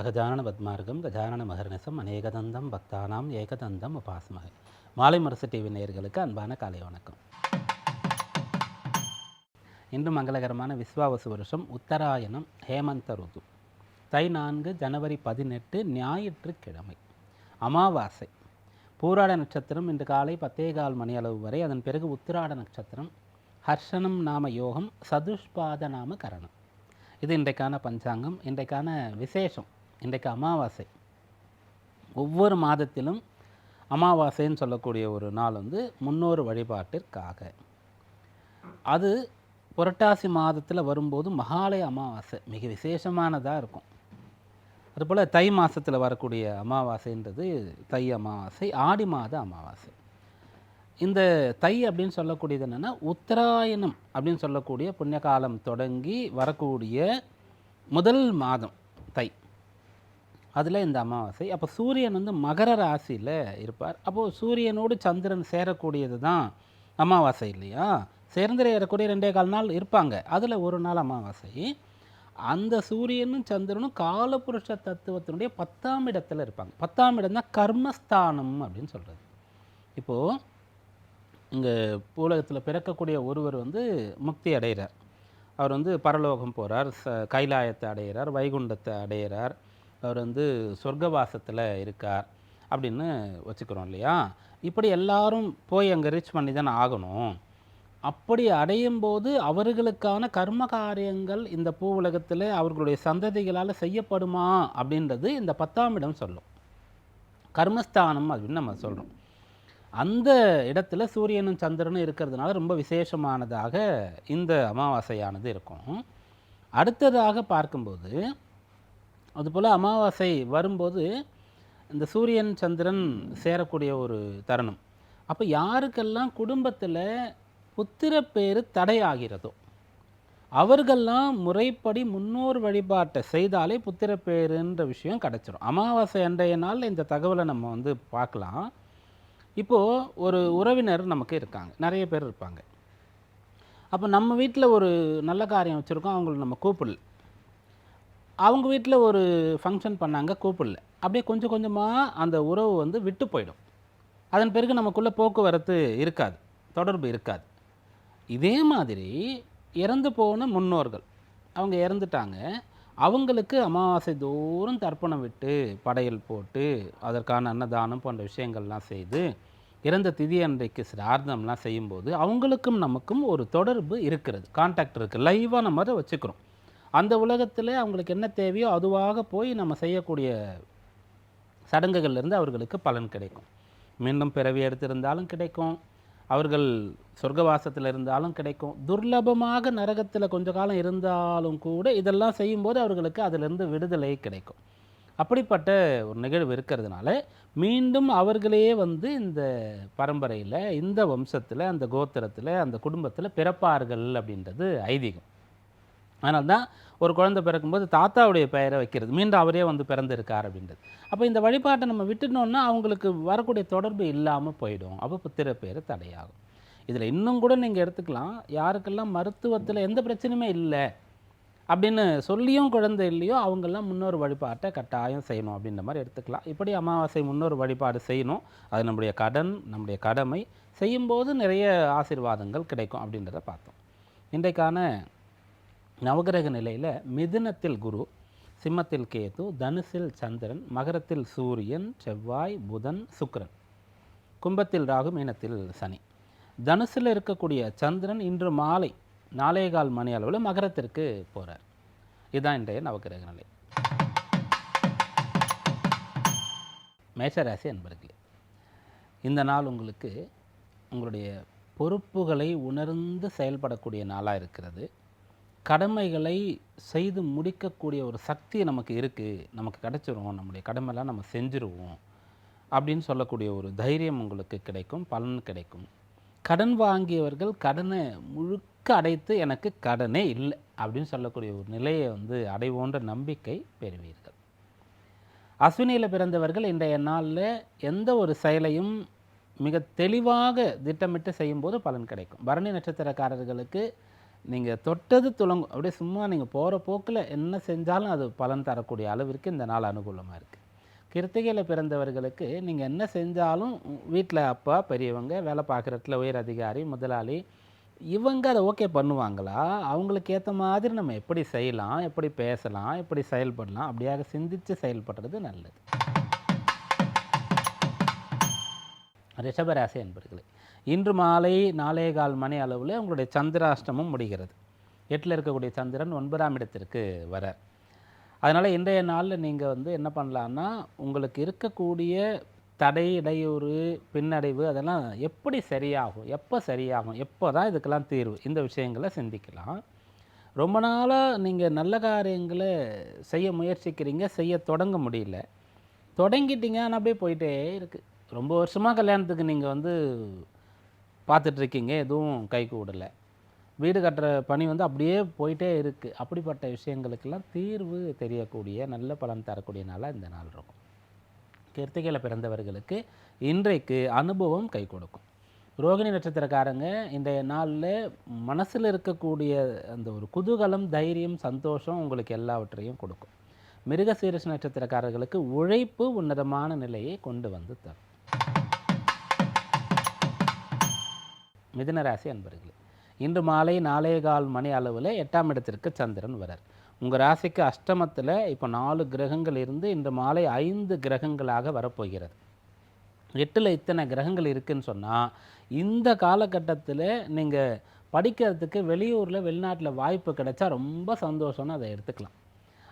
அகஜானன பத்மார்க்கம் கஜானன மகர்நிசம் அநேகதந்தம் பக்தானாம் ஏகதந்தம் உபாசமகை. மாலை மரசு டிவி நேயர்களுக்கு அன்பான காலை வணக்கம். இன்று மங்களகரமான விஸ்வாவசு வருஷம் உத்தராயணம் ஹேமந்த ருது. தை நான்கு ஜனவரி பதினெட்டு ஞாயிற்றுக்கிழமை. அமாவாசை. பூராட நட்சத்திரம் இன்று காலை பத்தே கால் மணி அளவு வரை அதன் பிறகு உத்திராட நட்சத்திரம். ஹர்ஷனம் நாம யோகம் சதுஷ்பாத நாம கரணம். இது இன்றைக்கான பஞ்சாங்கம் இன்றைக்கான விசேஷம். இன்றைக்கு அமாவாசை. ஒவ்வொரு மாதத்திலும் அமாவாசைன்னு சொல்லக்கூடிய ஒரு நாள் வந்து முன்னோர் வழிபாட்டிற்காக. அது புரட்டாசி மாதத்தில் வரும்போது மகாலய அமாவாசை மிக விசேஷமானதாக இருக்கும். அதுபோல் தை மாதத்தில் வரக்கூடிய அமாவாசைன்றது தை அமாவாசை ஆடி மாத அமாவாசை. இந்த தை அப்படின்னு சொல்லக்கூடியது என்னென்னா உத்தராயணம் அப்படின்னு சொல்லக்கூடிய புண்ணிய காலம் தொடங்கி வரக்கூடிய முதல் மாதம் தை. அதில் இந்த அமாவாசை. அப்போ சூரியன் வந்து மகர ராசியில் இருப்பார். அப்போது சூரியனோடு சந்திரன் சேரக்கூடியது தான் அமாவாசை இல்லையா? சேர்ந்து ஏறக்கூடிய ரெண்டே கால் நாள் இருப்பாங்க. அதில் ஒரு நாள் அமாவாசை. அந்த சூரியனும் சந்திரனும் காலபுருஷ தத்துவத்தினுடைய பத்தாம் இடத்துல இருப்பாங்க. பத்தாம் இடம் தான் கர்மஸ்தானம் அப்படின்னு சொல்கிறது இப்போது இங்கே பூலகத்தில் பிறக்கக்கூடிய ஒருவர் வந்து முக்தி அடைகிறார் அவர் வந்து பரலோகம் போகிறார் ச கைலாயத்தை அடைகிறார் வைகுண்டத்தை அடைகிறார் அவர் வந்து சொர்க்கவாசத்தில் இருக்கார் அப்படின்னு வச்சுக்கிறோம் இல்லையா? இப்படி எல்லாரும் போய் அங்கே ரீச் பண்ணி தானே ஆகணும். அப்படி அடையும் போது அவர்களுக்கான கர்ம காரியங்கள் இந்த பூ உலகத்தில் அவர்களுடைய சந்ததிகளால் செய்யப்படுமா அப்படின்றது இந்த பத்தாம் இடம் சொல்லும். கர்மஸ்தானம் அப்படின்னு நம்ம சொல்கிறோம் அந்த இடத்துல சூரியனும் சந்திரனும் இருக்கிறதுனால ரொம்ப விசேஷமானதாக இந்த அமாவாசையானது இருக்கும். அடுத்ததாக பார்க்கும்போது அதுபோல் அமாவாசை வரும்போது இந்த சூரியன் சந்திரன் சேரக்கூடிய ஒரு தருணம். அப்போ யாருக்கெல்லாம் குடும்பத்தில் புத்திரப்பேறு தடையாகிறதோ அவர்கள்லாம் முறைப்படி முன்னோர் வழிபாட்டை செய்தாலே புத்திரப்பேருன்ற விஷயம் கிடச்சிரும். அமாவாசை அன்றைய நாளில் இந்த தகவலை நம்ம வந்து பார்க்கலாம். இப்போது ஒரு உறவினர் நமக்கு இருக்காங்க. நிறைய பேர் இருப்பாங்க. அப்போ நம்ம வீட்டில் ஒரு நல்ல காரியம் வச்சுருக்கோம். அவங்கள நம்ம கூப்பிடல. அவங்க வீட்டில் ஒரு ஃபங்க்ஷன் பண்ணாங்க கூப்பிடல. அப்படியே கொஞ்சம் கொஞ்சமாக அந்த உறவு வந்து விட்டு போயிடும். அதன் பிறகு நமக்குள்ளே போக்குவரத்து இருக்காது தொடர்பு இருக்காது. இதே மாதிரி இறந்து போன முன்னோர்கள் அவங்க இறந்துட்டாங்க. அவங்களுக்கு அமாவாசை தோறும் தர்ப்பணம் விட்டு படையல் போட்டு அதற்கான அன்னதானம் போன்ற விஷயங்கள்லாம் செய்து இறந்த திதி அன்றைக்கு சிரார்த்தம்லாம் செய்யும்போது அவங்களுக்கும் நமக்கும் ஒரு தொடர்பு இருக்கிறது. கான்டாக்ட் இருக்குது லைவாக நம்ம அதை வச்சுக்கிறோம். அந்த உலகத்தில் அவங்களுக்கு என்ன தேவையோ அதுவாக போய் நம்ம செய்யக்கூடிய சடங்குகள்லேருந்து அவர்களுக்கு பலன் கிடைக்கும். மீண்டும் பிறவி எடுத்திருந்தாலும் கிடைக்கும். அவர்கள் சொர்க்கவாசத்தில் இருந்தாலும் கிடைக்கும். துர்லபமாக நரகத்தில் கொஞ்ச காலம் இருந்தாலும் கூட இதெல்லாம் செய்யும்போது அவர்களுக்கு அதிலிருந்து விடுதலை கிடைக்கும். அப்படிப்பட்ட ஒரு நிகழ்வு இருக்கிறதுனால மீண்டும் அவர்களே வந்து இந்த பரம்பரையில் இந்த வம்சத்தில் அந்த கோத்திரத்தில் அந்த குடும்பத்தில் பிறப்பார்கள் அப்படின்றது ஐதீகம். அதனால தான் ஒரு குழந்தை பிறக்கும்போது தாத்தாவுடைய பெயரை வைக்கிறது. மீண்டும் அவரே வந்து பிறந்திருக்கார் அப்படின்றது. அப்போ இந்த வழிபாட்டை நம்ம விட்டுட்டோம்னா அவங்களுக்கு வரக்கூடிய தொடர்பு இல்லாமல் போயிடும். அப்போ புத்திர பேர் தடையாகும். இதில் இன்னும் கூட நீங்கள் எடுத்துக்கலாம். யாருக்கெல்லாம் மருத்துவத்தில் எந்த பிரச்சனையுமே இல்லை அப்படின்னு சொல்லியும் குழந்தை இல்லையோ அவங்கெல்லாம் முன்னொரு வழிபாட்டை கட்டாயம் செய்யணும் அப்படின்ற மாதிரி எடுத்துக்கலாம். இப்படி அமாவாசை முன்னொரு வழிபாடு செய்யணும். அது நம்முடைய கடன் நம்முடைய கடமை. செய்யும்போது நிறைய ஆசீர்வாதங்கள் கிடைக்கும் அப்படின்றத பார்த்தோம். இன்றைக்கான நவகிரக நிலையில் மிதுனத்தில் குரு சிம்மத்தில் கேது தனுசில் சந்திரன் மகரத்தில் சூரியன் செவ்வாய் புதன் சுக்கரன். கும்பத்தில் ராகு மீனத்தில் சனி. தனுசில் இருக்கக்கூடிய சந்திரன் இன்று மாலை நாலே கால் மணி அளவில் மகரத்திற்கு போகிறார் இதுதான் இன்றைய நவகிரக நிலை. மேஷராசி அன்பர்களே இந்த நாள் உங்களுக்கு உங்களுடைய பொறுப்புகளை உணர்ந்து செயல்படக்கூடிய நாளாக இருக்கிறது. கடமைகளை செய்து முடிக்கக்கூடிய ஒரு சக்தி நமக்கு இருக்குது நமக்கு கிடச்சிரும். நம்முடைய கடமைலாம் நம்ம செஞ்சுருவோம். அப்படின்னு சொல்லக்கூடிய ஒரு தைரியம் உங்களுக்கு கிடைக்கும். பலன் கிடைக்கும். கடன் வாங்கியவர்கள் கடனை முழுக்க அடைத்து எனக்கு கடனே இல்லை அப்படின்னு சொல்லக்கூடிய ஒரு நிலையை வந்து அடைவோன்ற நம்பிக்கை பெறுவீர்கள். அஸ்வினியில் பிறந்தவர்கள் இன்றைய நாளில் எந்த ஒரு செயலையும் மிக தெளிவாக திட்டமிட்டு செய்யும்போது பலன் கிடைக்கும். பரணி நட்சத்திரக்காரர்களுக்கு நீங்கள் தொட்டது துளங்கும். அப்படியே சும்மா நீங்கள் போகிற போக்கில் என்ன செஞ்சாலும் அது பலன் தரக்கூடிய அளவிற்கு இந்த நாள் அனுகூலமாக இருக்குது கிருத்திகையில் பிறந்தவர்களுக்கு நீங்கள் என்ன செஞ்சாலும் வீட்டில் அப்பா பெரியவங்க வேலை பார்க்குற இடத்துல உயர் அதிகாரி முதலாளி இவங்க அதை ஓகே பண்ணுவாங்களா? அவங்களுக்கு ஏற்ற மாதிரி நம்ம எப்படி செய்யலாம்? எப்படி பேசலாம்? எப்படி செயல்படலாம்? அப்படியாக சிந்தித்து செயல்படுறது நல்லது. ரிஷபராசி என்பர்களே இன்று மாலை நாலே கால் மணி அளவில் உங்களுடைய சந்திராஷ்டமம் முடிகிறது. எட்டில் இருக்கக்கூடிய சந்திரன் ஒன்பதாம் இடத்திற்கு வரார். அதனால் இன்றைய நாளில் நீங்கள் வந்து என்ன பண்ணலான்னா உங்களுக்கு இருக்கக்கூடிய தடை இடையூறு பின்னடைவு அதெல்லாம் எப்படி சரியாகும் எப்போ சரியாகும் எப்போ தான் இதுக்கெல்லாம் தீர்வு இந்த விஷயங்களை சிந்திக்கலாம். ரொம்ப நாளாக நீங்கள் நல்ல காரியங்களை செய்ய முயற்சிக்கிறீங்க செய்ய தொடங்க முடியல. தொடங்கிட்டீங்க ஆனால் அப்படியே போயிட்டே இருக்குது ரொம்ப வருஷமாக கல்யாணத்துக்கு நீங்கள் வந்து பார்த்துட்ருக்கீங்க எதுவும் கை கூடலை வீடு கட்டுற பணி வந்து அப்படியே போயிட்டே இருக்குது அப்படிப்பட்ட விஷயங்களுக்கெல்லாம் தீர்வு தெரியக்கூடிய நல்ல பலன் தரக்கூடிய நாளாக இந்த நாள் இருக்கும். கிருத்திகையில் பிறந்தவர்களுக்கு இன்றைக்கு அனுபவம் கை கொடுக்கும். ரோகிணி நட்சத்திரக்காரங்க இன்றைய நாளில் மனசில் இருக்கக்கூடிய அந்த ஒரு குதூகலம் தைரியம் சந்தோஷம் உங்களுக்கு எல்லாவற்றையும் கொடுக்கும். மிருகசீரிஷ நட்சத்திரக்காரர்களுக்கு உழைப்பு உன்னதமான நிலையை கொண்டு வந்து தரும். மிதுன ராசி அன்பர்களே இன்று மாலை நாலே கால் மணி அளவில் எட்டாம் இடத்திற்கு சந்திரன் வரார். உங்கள் ராசிக்கு அஷ்டமத்தில் இப்போ நாலு கிரகங்கள் இருந்து இன்று மாலை ஐந்து கிரகங்களாக வரப்போகிறது. எட்டில் இத்தனை கிரகங்கள் இருக்குதுன்னு சொன்னால் இந்த காலகட்டத்தில் நீங்கள் படிக்கிறதுக்கு வெளியூரில் வெளிநாட்டில் வாய்ப்பு கிடைச்சா ரொம்ப சந்தோஷம்னு அதை எடுத்துக்கலாம்.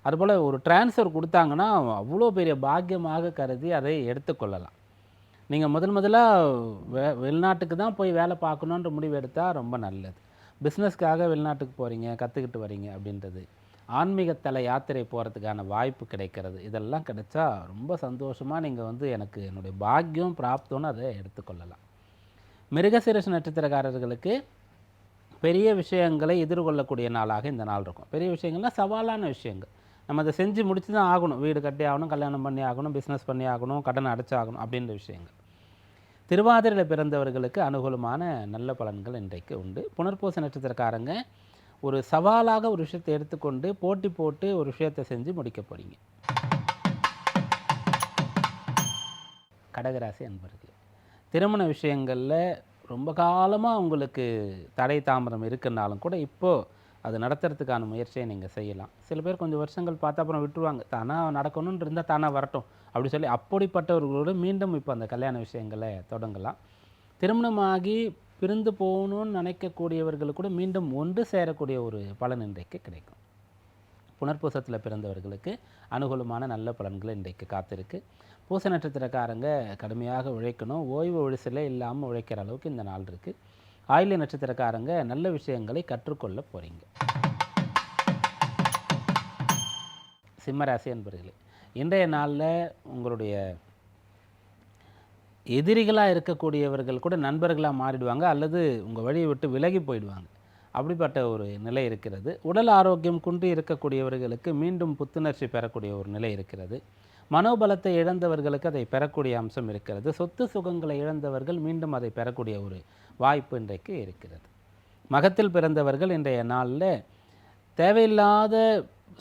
அதுபோல் ஒரு டிரான்ஸ்ஃபர் கொடுத்தாங்கன்னா அவ்வளோ பெரிய பாக்கியமாக கருதி அதை எடுத்துக்கொள்ளலாம். நீங்கள் முதல் முதலாக வெ வெளிநாட்டுக்கு தான் போய் வேலை பார்க்கணுன்ற முடிவு எடுத்தால் ரொம்ப நல்லது. பிஸ்னஸ்க்காக வெளிநாட்டுக்கு போகிறீங்க கற்றுக்கிட்டு வரீங்க அப்படின்றது. ஆன்மீகத்தலை யாத்திரை போகிறதுக்கான வாய்ப்பு கிடைக்கிறது. இதெல்லாம் கிடைச்சா ரொம்ப சந்தோஷமாக நீங்கள் வந்து எனக்கு என்னுடைய பாக்கியம் பிராப்தம்னு அதை எடுத்துக்கொள்ளலாம். மிருகசீரஷ நட்சத்திரக்காரர்களுக்கு பெரிய விஷயங்களை எதிர்கொள்ளக்கூடிய நாளாக இந்த நாள் இருக்கும். பெரிய விஷயங்கள்லாம் சவாலான விஷயங்கள். நம்ம அதை செஞ்சு முடிச்சு தான் ஆகணும். வீடு கட்டி ஆகணும் கல்யாணம் பண்ணி ஆகணும் பிஸ்னஸ் பண்ணி ஆகணும் கடன் அடைச்சாகணும் அப்படின்ற விஷயங்கள். திருவாதிரையில் பிறந்தவர்களுக்கு அனுகூலமான நல்ல பலன்கள் இன்றைக்கு உண்டு. புனர்பூச நட்சத்திரக்காரங்க ஒரு சவாலாக ஒரு விஷயத்தை எடுத்துக்கொண்டு போட்டி போட்டு ஒரு விஷயத்தை செஞ்சு முடிக்க போகிறீங்க கடகராசி அன்பர்கள் திருமண விஷயங்களில் ரொம்ப காலமாக உங்களுக்கு தடை தாமதம் இருக்குன்னாலும் கூட இப்போது அது நடத்துறதுக்கான முயற்சியை நீங்கள் செய்யலாம். சில பேர் கொஞ்சம் வருஷங்கள் பார்த்து அப்புறம் விட்டுருவாங்க. தானாக நடக்கணும்னு இருந்தால் தானாக வரட்டும். அப்படி சொல்லி அப்படிப்பட்டவர்களோடு மீண்டும் இப்போ அந்த கல்யாண விஷயங்களை தொடங்கலாம். திருமணமாகி பிரிந்து போகணும்னு நினைக்கக்கூடியவர்கள் கூட மீண்டும் ஒன்று சேரக்கூடிய ஒரு பலன் இன்றைக்கு கிடைக்கும். புனர்பூசத்தில் பிறந்தவர்களுக்கு அனுகூலமான நல்ல பலன்கள் இன்றைக்கு காத்திருக்கு. பூச நட்சத்திரக்காரங்க கடுமையாக உழைக்கணும். ஓய்வு ஒழிசலே இல்லாமல் உழைக்கிற அளவுக்கு இந்த நாள் இருக்குது ஆயில நட்சத்திரக்காரங்க நல்ல விஷயங்களை கற்றுக்கொள்ள போகிறீங்க சிம்மராசி என்பர்களே இன்றைய நாளில் உங்களுடைய எதிரிகளாக இருக்கக்கூடியவர்கள் கூட நண்பர்களாக மாறிடுவாங்க அல்லது உங்கள் வழியை விட்டு விலகி போயிடுவாங்க. அப்படிப்பட்ட ஒரு நிலை இருக்கிறது. உடல் ஆரோக்கியம் குன்றி இருக்கக்கூடியவர்களுக்கு மீண்டும் புத்துணர்ச்சி பெறக்கூடிய ஒரு நிலை இருக்கிறது. மனோபலத்தை இழந்தவர்களுக்கு அதை பெறக்கூடிய அம்சம் இருக்கிறது. சொத்து சுகங்களை இழந்தவர்கள் மீண்டும் அதை பெறக்கூடிய ஒரு வாய்ப்பு இன்றைக்கு இருக்கிறது. மகத்தில் பிறந்தவர்கள் இன்றைய நாளில் தேவையில்லாத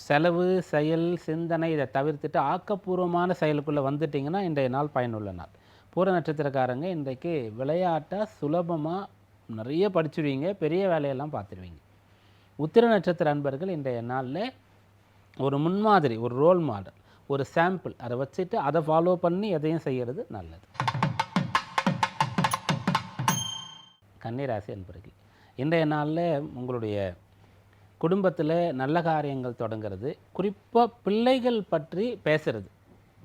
செலவு செயல் சிந்தனை இதை தவிர்த்துட்டு ஆக்கப்பூர்வமான செயலுக்குள்ளே வந்துட்டிங்கன்னா இன்றைய நாள் பயனுள்ள நாள். பூர நட்சத்திரக்காரங்க இன்றைக்கு விளையாட்டாக சுலபமாக நிறைய படிச்சுடுவீங்க பெரிய வேலையெல்லாம் பார்த்துருவீங்க. உத்திர நட்சத்திர அன்பர்கள் இன்றைய நாளில் ஒரு முன்மாதிரி ஒரு ரோல் மாடல் ஒரு சாம்பிள் அதை வச்சுட்டு அதை ஃபாலோ பண்ணி எதையும் செய்கிறது நல்லது. கன்னிராசி அன்பர்கள் இன்றைய நாளில் உங்களுடைய குடும்பத்தில் நல்ல காரியங்கள் தொடங்கிறது குறிப்பாக பிள்ளைகள் பற்றி பேசுகிறது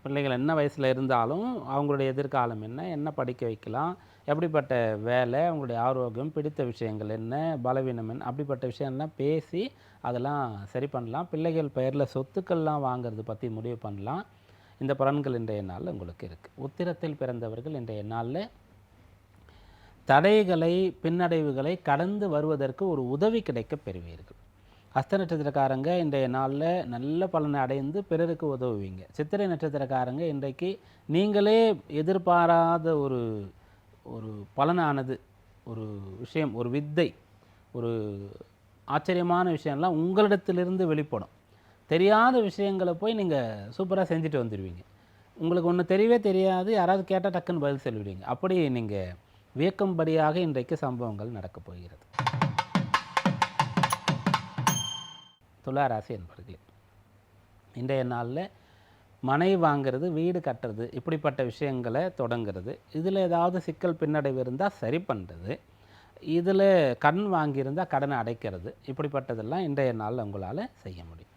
பிள்ளைகள் என்ன வயசில் இருந்தாலும் அவங்களுடைய எதிர்காலம் என்ன என்ன படிக்க வைக்கலாம் எப்படிப்பட்ட வேலை அவங்களுடைய ஆரோக்கியம் பிடித்த விஷயங்கள் என்ன பலவீனம் என்ன அப்படிப்பட்ட விஷயம்லாம் பேசி அதெல்லாம் சரி பண்ணலாம். பிள்ளைகள் பெயரில் சொத்துக்கள்லாம் வாங்கிறது பற்றி முடிவு பண்ணலாம். இந்த பலன்கள் இன்றைய நாளில் உங்களுக்கு இருக்குது உத்திரத்தில் பிறந்தவர்கள் இன்றைய நாளில் தடைகளை பின்னடைவுகளை கடந்து வருவதற்கு ஒரு உதவி கிடைக்க பெறுவீர்கள். அஸ்த நட்சத்திரக்காரங்க இன்றைய நாளில் நல்ல பலனை அடைந்து பிறருக்கு உதவுவீங்க. சித்திரை நட்சத்திரக்காரங்க இன்றைக்கு நீங்களே எதிர்பாராத ஒரு ஒரு பலனானது ஒரு விஷயம் ஒரு வித்தை ஒரு ஆச்சரியமான விஷயம்லாம் உங்களிடத்திலிருந்து வெளிப்படும். தெரியாத விஷயங்களை போய் நீங்கள் சூப்பராக செஞ்சுட்டு வந்துடுவீங்க. உங்களுக்கு ஒன்று தெரியவே தெரியாது யாராவது கேட்டால் டக்குன்னு பதில் சொல்லிவிடுவீங்க அப்படி நீங்கள் வியக்கும்படியாக இன்றைக்கு சம்பவங்கள் நடக்கப் போகிறது. துளாராசி என்பர்களே இன்றைய நாளில் மனை வாங்கிறது வீடு கட்டுறது இப்படிப்பட்ட விஷயங்களை தொடங்குறது. இதில் ஏதாவது சிக்கல் பின்னடைவு இருந்தால் சரி பண்ணுறது இதில் கடன் வாங்கியிருந்தால் கடனை அடைக்கிறது. இப்படிப்பட்டதெல்லாம் இன்றைய நாளில் உங்களால் செய்ய முடியும்.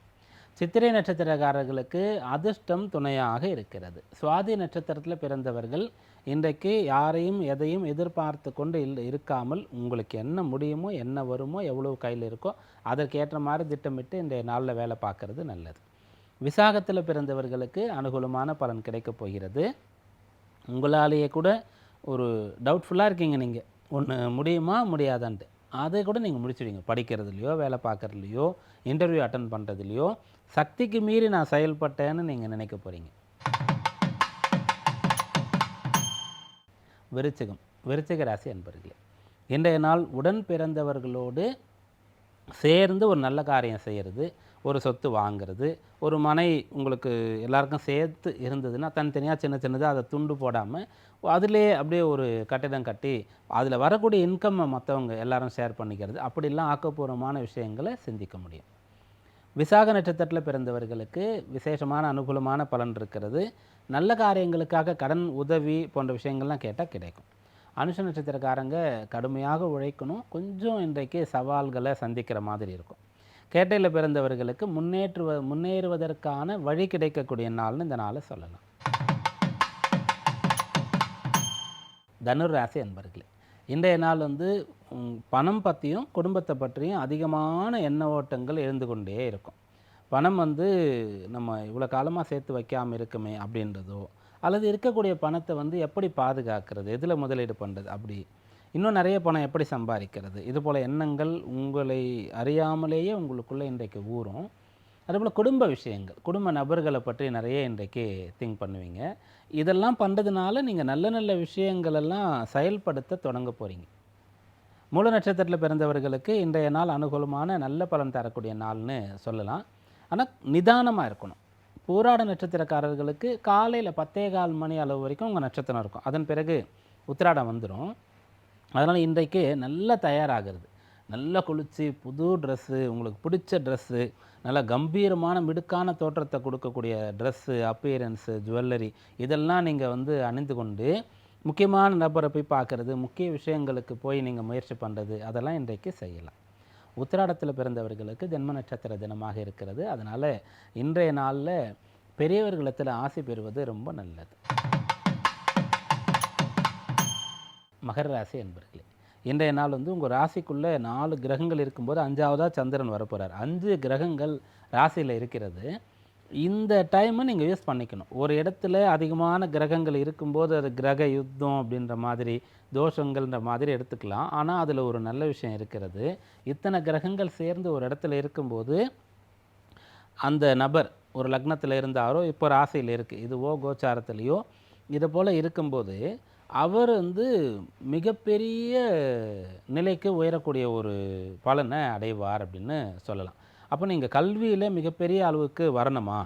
சித்திரை நட்சத்திரக்காரர்களுக்கு அதிர்ஷ்டம் துணையாக இருக்கிறது. சுவாதி நட்சத்திரத்தில் பிறந்தவர்கள் இன்றைக்கு யாரையும் எதையும் எதிர்பார்த்து கொண்டு இல் இருக்காமல் உங்களுக்கு என்ன முடியுமோ என்ன வருமோ எவ்வளோ கையில் இருக்கோ அதற்கேற்ற மாதிரி திட்டமிட்டு இன்றைய நாளில் வேலை பார்க்குறது நல்லது. விசாகத்தில் பிறந்தவர்களுக்கு அனுகூலமான பலன் கிடைக்கப் போகிறது. உங்களாலேயே கூட ஒரு டவுட்ஃபுல்லாக இருக்கீங்க நீங்கள் ஒன்று முடியுமா முடியாதான்ட்டு. அதை கூட நீங்கள் முடிச்சுடுங்க படிக்கிறதுலையோ வேலை பார்க்குறதுலையோ இன்டர்வியூ அட்டன் பண்ணுறதுலையோ சக்திக்கு மீறி நான் செயல்பட்டேன்னு நீங்கள் நினைக்க போகிறீங்க விருச்சிகம். விருச்சிக ராசி அன்பர்களே இன்றைய நாள் உடன் பிறந்தவர்களோடு சேர்ந்து ஒரு நல்ல காரியம் செய்கிறது ஒரு சொத்து வாங்குறது ஒரு மனை உங்களுக்கு எல்லாருக்கும் சேர்த்து இருந்ததுன்னா தனித்தனியாக சின்ன சின்னதாக அதை துண்டு போடாமல் அதிலே அப்படியே ஒரு கட்டிடம் கட்டி அதில் வரக்கூடிய இன்கம்மை மற்றவங்க எல்லாரும் ஷேர் பண்ணிக்கிறது. அப்படிலாம் ஆக்கப்பூர்வமான விஷயங்களை சிந்திக்க முடியும். விசாக நட்சத்திரத்தில் பிறந்தவர்களுக்கு விசேஷமான அனுகூலமான பலன் இருக்கிறது. நல்ல காரியங்களுக்காக கடன் உதவி போன்ற விஷயங்கள்லாம் கேட்டால் கிடைக்கும். அனுஷ நட்சத்திரக்காரங்க கடுமையாக உழைக்கணும். கொஞ்சம் இன்றைக்கு சவால்களை சந்திக்கிற மாதிரி இருக்கும். கேட்டையில் பிறந்தவர்களுக்கு முன்னேற்றுவ முன்னேறுவதற்கான வழி கிடைக்கக்கூடிய நாள்னு இந்த நாளை சொல்லலாம். தனுர் ராசி அன்பர்களே இன்றைய நாள் வந்து பணம் பற்றியும் குடும்பத்தை பற்றியும் அதிகமான எண்ண ஓட்டங்கள் எழுந்து கொண்டே இருக்கும். பணம் வந்து நம்ம இவ்வளோ காலமாக சேர்த்து வைக்காமல் இருக்குமே அப்படின்றதோ அல்லது இருக்கக்கூடிய பணத்தை வந்து எப்படி பாதுகாக்கிறது எதில் முதலீடு பண்ணுறது அப்படி இன்னும் நிறைய பணம் எப்படி சம்பாதிக்கிறது? இது போல் எண்ணங்கள் உங்களை அறியாமலேயே உங்களுக்குள்ளே இன்றைக்கு ஊறும். அதுபோல் குடும்ப விஷயங்கள் குடும்ப நபர்களை பற்றி நிறைய இன்றைக்கு திங்க் பண்ணுவீங்க. இதெல்லாம் பண்ணுறதுனால நீங்கள் நல்ல நல்ல விஷயங்களெல்லாம் செயல்படுத்த தொடங்க போகிறீங்க மூல நட்சத்திரத்தில் பிறந்தவர்களுக்கு இன்றைய நாள் அனுகூலமான நல்ல பலன் தரக்கூடிய நாள்னு சொல்லலாம். ஆனால் நிதானமாக இருக்கணும். பூராட நட்சத்திரக்காரர்களுக்கு காலையில் பத்தே கால் மணி அளவு வரைக்கும் உங்கள் நட்சத்திரம் இருக்கும். அதன் பிறகு உத்திராடம் வந்துடும் அதனால் இன்றைக்கு நல்லா தயாராகிறது. நல்லா குளித்து புது ட்ரெஸ்ஸு உங்களுக்கு பிடிச்ச ட்ரெஸ்ஸு நல்ல கம்பீரமான மிடுக்கான தோற்றத்தை கொடுக்கக்கூடிய ட்ரெஸ்ஸு அப்பியரன்ஸு ஜுவல்லரி இதெல்லாம் நீங்கள் வந்து அணிந்து கொண்டு முக்கியமான நபரை போய் பார்க்குறது முக்கிய விஷயங்களுக்கு போய் நீங்கள் முயற்சி பண்ணுறது அதெல்லாம் இன்றைக்கு செய்யலாம். உத்திராடத்தில் பிறந்தவர்களுக்கு ஜென்ம நட்சத்திர தினமாக இருக்கிறது. அதனால் இன்றைய நாளில் பெரியவர்களிடத்தில் ஆசை பெறுவது ரொம்ப நல்லது. மகர ராசி என்பர்களே இன்றைய நாள் வந்து உங்கள் ராசிக்குள்ளே நாலு கிரகங்கள் இருக்கும்போது அஞ்சாவதாக சந்திரன் வரப்போகிறார் அஞ்சு கிரகங்கள் ராசியில் இருக்கிறது. இந்த டைமை நீங்கள் யூஸ் பண்ணிக்கணும். ஒரு இடத்துல அதிகமான கிரகங்கள் இருக்கும்போது அது கிரக யுத்தம் அப்படின்ற மாதிரி தோஷங்கள்ன்ற மாதிரி எடுத்துக்கலாம். ஆனால் அதில் ஒரு நல்ல விஷயம் இருக்கிறது. இத்தனை கிரகங்கள் சேர்ந்து ஒரு இடத்துல இருக்கும்போது அந்த நபர் ஒரு லக்னத்தில் இருந்தாரோ இப்போ ராசியில் இருக்குது இதுவோ கோச்சாரத்துலேயோ இதை போல் இருக்கும்போது அவர் வந்து மிகப்பெரிய நிலைக்கு உயரக்கூடிய ஒரு பலனை அடைவார் அப்படின்னு சொல்லலாம். அப்போ நீங்கள் கல்வியில் மிகப்பெரிய அளவுக்கு வரணுமா?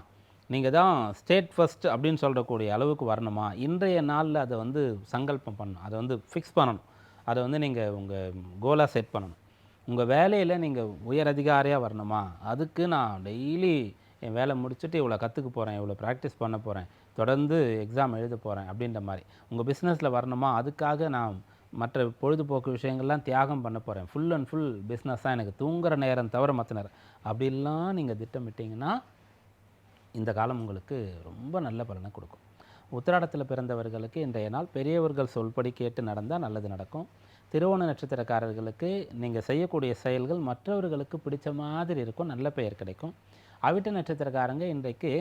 நீங்கள் தான் ஸ்டேட் ஃபஸ்ட் அப்படின்னு சொல்லக்கூடிய அளவுக்கு வரணுமா? இன்றைய நாளில் அதை வந்து சங்கல்பம் பண்ணணும். அதை வந்து ஃபிக்ஸ் பண்ணணும். அதை வந்து நீங்கள் உங்கள் கோலாக செட் பண்ணணும். உங்கள் வேலையில் நீங்கள் உயர் அதிகாரியாக வரணுமா? அதுக்கு நான் டெய்லி என் வேலை முடிச்சுட்டு இவ்வளோ கற்றுக்க போகிறேன் இவ்வளோ ப்ராக்டிஸ் பண்ண போகிறேன் தொடர்ந்து எக்ஸாம் எழுத போகிறேன் அப்படின்ற மாதிரி. உங்கள் பிஸ்னஸில் வரணுமா? அதுக்காக நான் மற்ற பொழுதுபோக்கு விஷயங்கள்லாம் தியாகம் பண்ண போகிறேன் ஃபுல் அண்ட் ஃபுல் பிஸ்னஸ்ஸாக எனக்கு தூங்குற நேரம் தவிர மற்ற நேரம் அப்படிலாம் நீங்கள் திட்டமிட்டிங்கன்னா இந்த காலம் உங்களுக்கு ரொம்ப நல்ல பலனை கொடுக்கும். உத்திராடத்தில் பிறந்தவர்களுக்கு இன்றைய நாள் பெரியவர்கள் சொல்படி கேட்டு நடந்தால் நல்லது நடக்கும். திருவோண நட்சத்திரக்காரர்களுக்கு நீங்கள் செய்யக்கூடிய செயல்கள் மற்றவர்களுக்கு பிடிச்ச மாதிரி இருக்கும். நல்ல பெயர் கிடைக்கும். அவிட்ட நட்சத்திரக்காரங்க இன்றைக்கு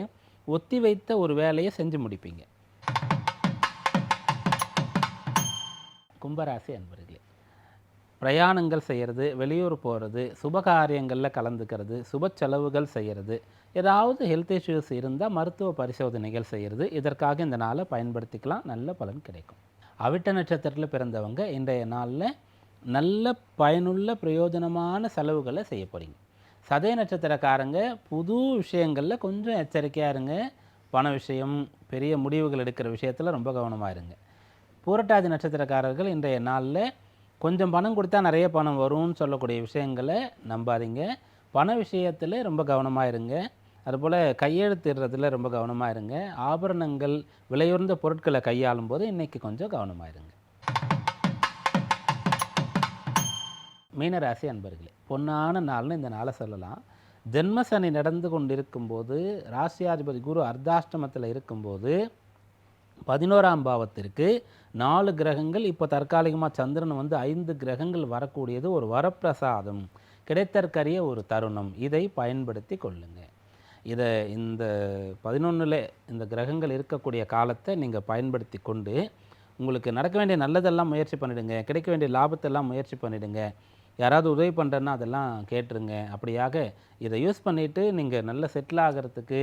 ஒத்தி வைத்த ஒரு வேலையை செஞ்சு முடிப்பீங்க. கும்பராசி அன்பர்களே பிரயாணங்கள் செய்கிறது வெளியூர் போகிறது சுப காரியங்களில் கலந்துக்கிறது சுப செலவுகள் செய்கிறது ஏதாவது ஹெல்த் இஷ்யூஸ் இருந்தால் மருத்துவ பரிசோதனைகள் செய்கிறது இதற்காக இந்த நாளை பயன்படுத்திக்கலாம் நல்ல பலன் கிடைக்கும். அவிட்ட நட்சத்திரத்தில் பிறந்தவங்க இன்றைய நாளில் நல்ல பயனுள்ள பிரயோஜனமான செலவுகளை செய்ய போகிறீங்க சதய நட்சத்திரக்காரங்க புது விஷயங்களில் கொஞ்சம் எச்சரிக்கையாக இருங்க. பண விஷயம் பெரிய முடிவுகள் எடுக்கிற விஷயத்தில் ரொம்ப கவனமாக இருங்க. பூரட்டாதி நட்சத்திரக்காரர்கள் இன்றைய நாளில் கொஞ்சம் பணம் கொடுத்தா நிறைய பணம் வரும்னு சொல்லக்கூடிய விஷயங்களை நம்பாதீங்க. பண விஷயத்தில் ரொம்ப கவனமாக இருங்க. அதுபோல் கையெழுத்திடுறதுல ரொம்ப கவனமாக இருங்க. ஆபரணங்கள் விலையுறந்த பொருட்களை கையாளும் போது இன்றைக்கி கொஞ்சம் கவனமாக இருங்க. மீனராசி அன்பர்களே பொன்னான நாள்னு இந்த நாளை சொல்லலாம். ஜென்மசனி நடந்து கொண்டிருக்கும்போது ராசியாதிபதி குரு அர்த்தாஷ்டமத்தில் இருக்கும்போது பதினோராம் பாவத்திற்கு நாலு கிரகங்கள் இப்போ தற்காலிகமாக சந்திரன் வந்து ஐந்து கிரகங்கள் வரக்கூடியது ஒரு வரப்பிரசாதம் கிடைத்தற்கரிய ஒரு தருணம். இதை பயன்படுத்தி கொள்ளுங்கள் இதை இந்த பதினொன்றில் இந்த கிரகங்கள் இருக்கக்கூடிய காலத்தை நீங்கள் பயன்படுத்தி கொண்டு உங்களுக்கு நடக்க வேண்டிய நல்லதெல்லாம் முயற்சி பண்ணிடுங்க கிடைக்க வேண்டிய லாபத்தெல்லாம் முயற்சி பண்ணிவிடுங்க யாராவது உதவி பண்ணுறேன்னா அதெல்லாம் கேட்டுருங்க. அப்படியாக இதை யூஸ் பண்ணிவிட்டு நீங்கள் நல்ல செட்டில் ஆகிறதுக்கு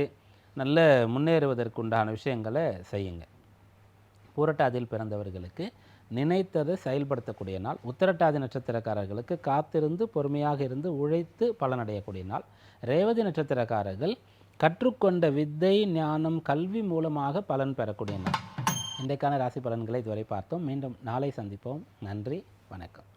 நல்ல முன்னேறுவதற்கு உண்டான விஷயங்களை செய்யுங்க. பூரட்டாதியில் பிறந்தவர்களுக்கு நினைத்ததை செயல்படுத்தக்கூடிய நாள் உத்தரட்டாதி நட்சத்திரக்காரர்களுக்கு காத்திருந்து பொறுமையாக இருந்து உழைத்து பலனடையக்கூடிய நாள் ரேவதி நட்சத்திரக்காரர்கள் கற்றுக்கொண்ட வித்தை ஞானம் கல்வி மூலமாக பலன் பெறக்கூடிய நாள். இன்றைக்கான ராசி பலன்களை இதுவரை பார்த்தோம். மீண்டும் நாளை சந்திப்போம். நன்றி வணக்கம்.